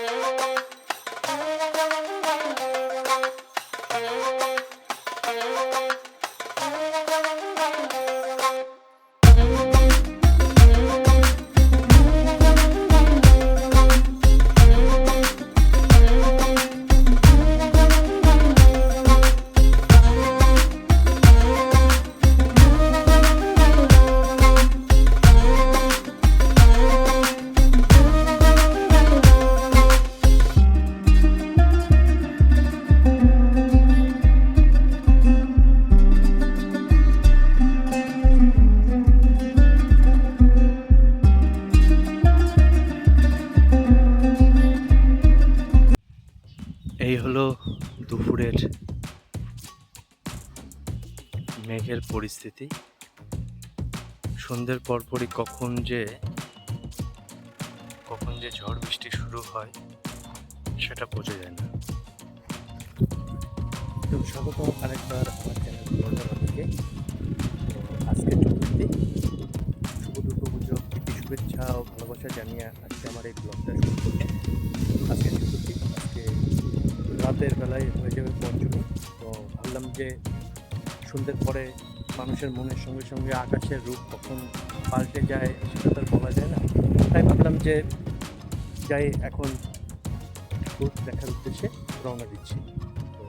Música এই হলো দুপুরের মেঘের পরিস্থিতি। সন্ধ্যের পরপরই কখন যে কখন যে ঝড় বৃষ্টি শুরু হয়, সেটা বোঝা যায় না। তো আরেকবার আমার চ্যানেল তো আজকে চতুর্থী। শুভ দুর্গা পুজো শুভেচ্ছা ও ভালোবাসা জানিয়ে আজকে আমার এই ব্লগটা শুরু করলাম আজকে রাতের বেলায় হয়ে যাবে পঞ্চমী। তো ভাবলাম যে সন্ধ্যের পরে মানুষের মনের সঙ্গে সঙ্গে আকাশের রূপ কখন পাল্টে যায় সেটা তো বলা যায় না। তাই ভাবলাম যে যাই এখন ঠাকুর দেখার উদ্দেশ্যে রওনা দিচ্ছি। তো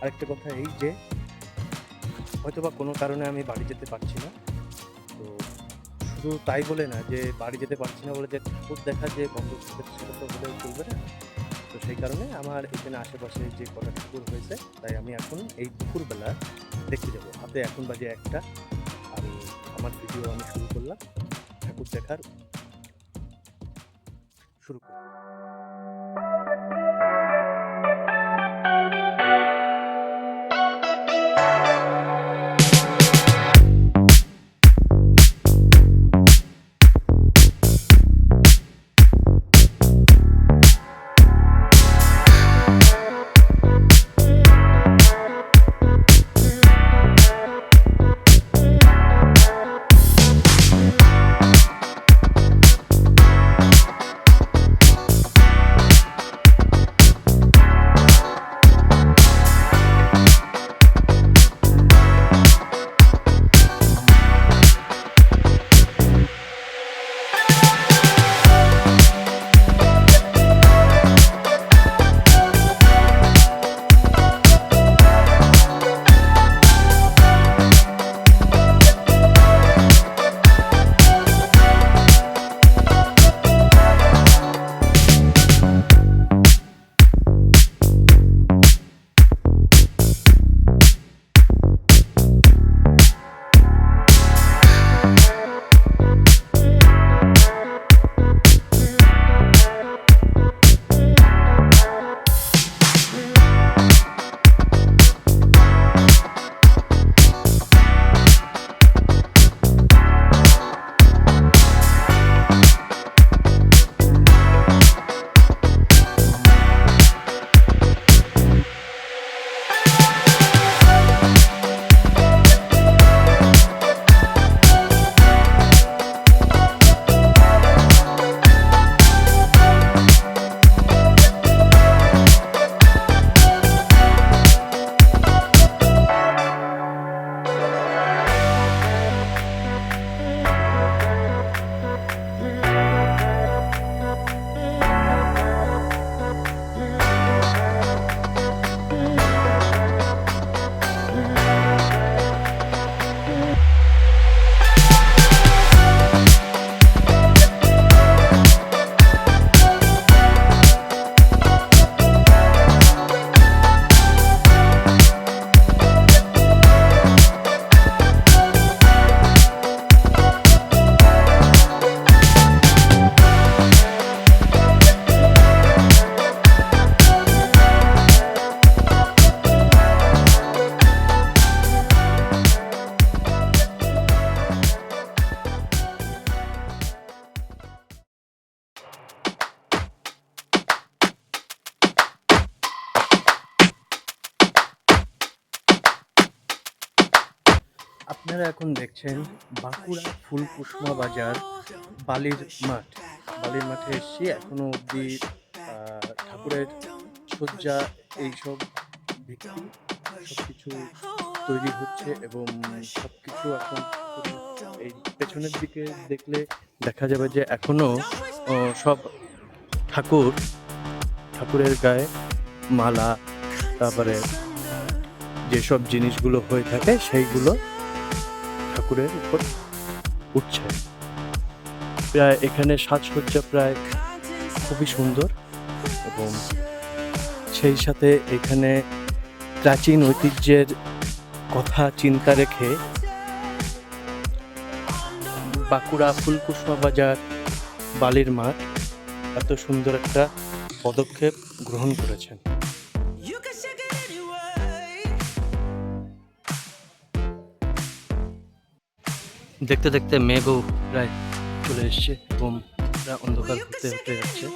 আরেকটা কথা এই যে হয়তো বা কোনো কারণে আমি বাড়ি যেতে পারছি না। তো শুধু তাই বলে না যে বাড়ি যেতে পারছি না বলে যে ঠাকুর দেখা যে বন্ধ করতে সেটা তো হলেও চলবে না। তো সেই কারণে আমার এখানে আশেপাশে যে কটা ঠাকুর হয়েছে, তাই আমি এখন এই দুপুরবেলা দেখতে যাব। হাতে এখন বাজে একটা, আর আমার ভিডিও আমি শুরু করলাম। ঠাকুর দেখার শুরু করলাম আপনারা এখন দেখছেন বাঁকুড়া ফুলকুসমা বাজার বালির মাঠ। বালির মাঠে এসছি এখনও অবধি ঠাকুরের সজ্জা এইসব ভিত্তি সব কিছু তৈরি হচ্ছে এবং সব কিছু এখন এই পেছনের দিকে দেখলে দেখা যাবে যে এখনও আহ, সব ঠাকুর ঠাকুরের গায়ে মালা তারপরে যেসব জিনিসগুলো হয়ে থাকে সেইগুলো ঠাকুরের উপর উঠছে। প্রায় এখানে সাজসজ্জা প্রায় খুবই সুন্দর এবং সেই সাথে এখানে প্রাচীন ঐতিহ্যের কথা চিন্তা রেখে বাঁকুড়া ফুলকুসমা বাজার বালির মাঠ এত সুন্দর একটা পদক্ষেপ গ্রহণ করেছেন। দেখতে দেখতে মেঘও প্রায় চলে এসছে এবং প্রায় অন্ধকার হতে হতে যাচ্ছে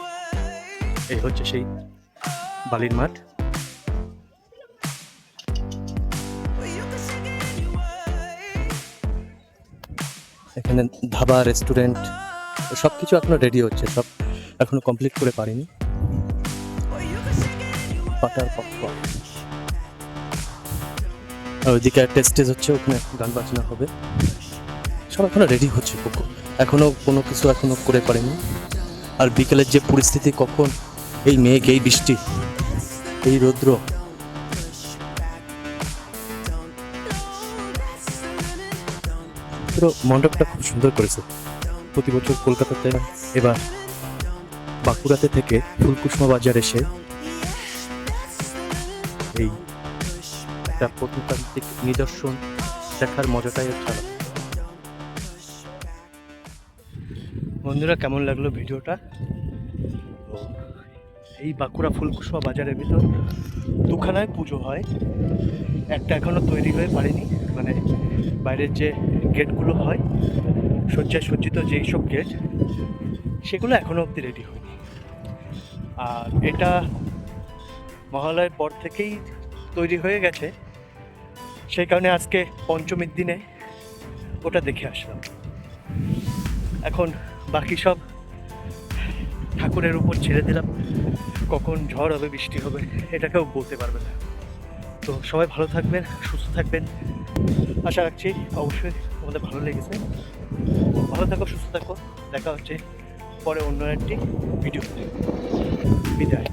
এই হচ্ছে সেই বালির মাঠ. এখানে ধাবা, রেস্টুরেন্ট সব কিছু এখনও রেডি হচ্ছে, সব এখনও কমপ্লিট করে পারিনি. পাটার আর ওইদিকে একটা স্টেজ হচ্ছে, ওখানে গান বাজনা হবে সব এখনও রেডি হচ্ছে কোকো এখনও কোনো কিছু এখনও করে পারেনি। আর বিকেলের যে পরিস্থিতি, কখন এই মেঘ, এই বৃষ্টি, এই রৌদ্র মণ্ডপটা খুব সুন্দর করেছে। প্রতি বছর কলকাতাতে এবার বাঁকুড়াতে থেকে ফুলকুসমা বাজার এসে এই একটা প্রত্নতান্ত্রিক নিদর্শন দেখার মজাটাই হচ্ছে বন্ধুরা, কেমন লাগল ভিডিওটা? এই বাঁকুড়া ফুলকুসমা বাজারের ভিতর দুখানায় পুজো হয়। একটা এখনও তৈরি হয়ে পারেনি মানে বাইরের যে গেটগুলো হয় সজ্জায় সজ্জিত যেই সব গেট, সেগুলো এখনও অবধি রেডি হয়নি। আর এটা মহালয়ের পর থেকেই তৈরি হয়ে গেছে। সেই কারণে আজকে পঞ্চমীর দিনে ওটা দেখে আসলাম। এখন বাকি সব ঠাকুরের উপর ছেড়ে দিলাম। কখন ঝড় হবে, বৃষ্টি হবে এটা কেউ বলতে পারবে না। তো সবাই ভালো থাকবেন, সুস্থ থাকবেন। আশা রাখছি অবশ্যই তোমাদের ভালো লেগেছে। ভালো থাকো, সুস্থ থাকো। দেখা হচ্ছে পরে অন্য একটি ভিডিও বিদায়।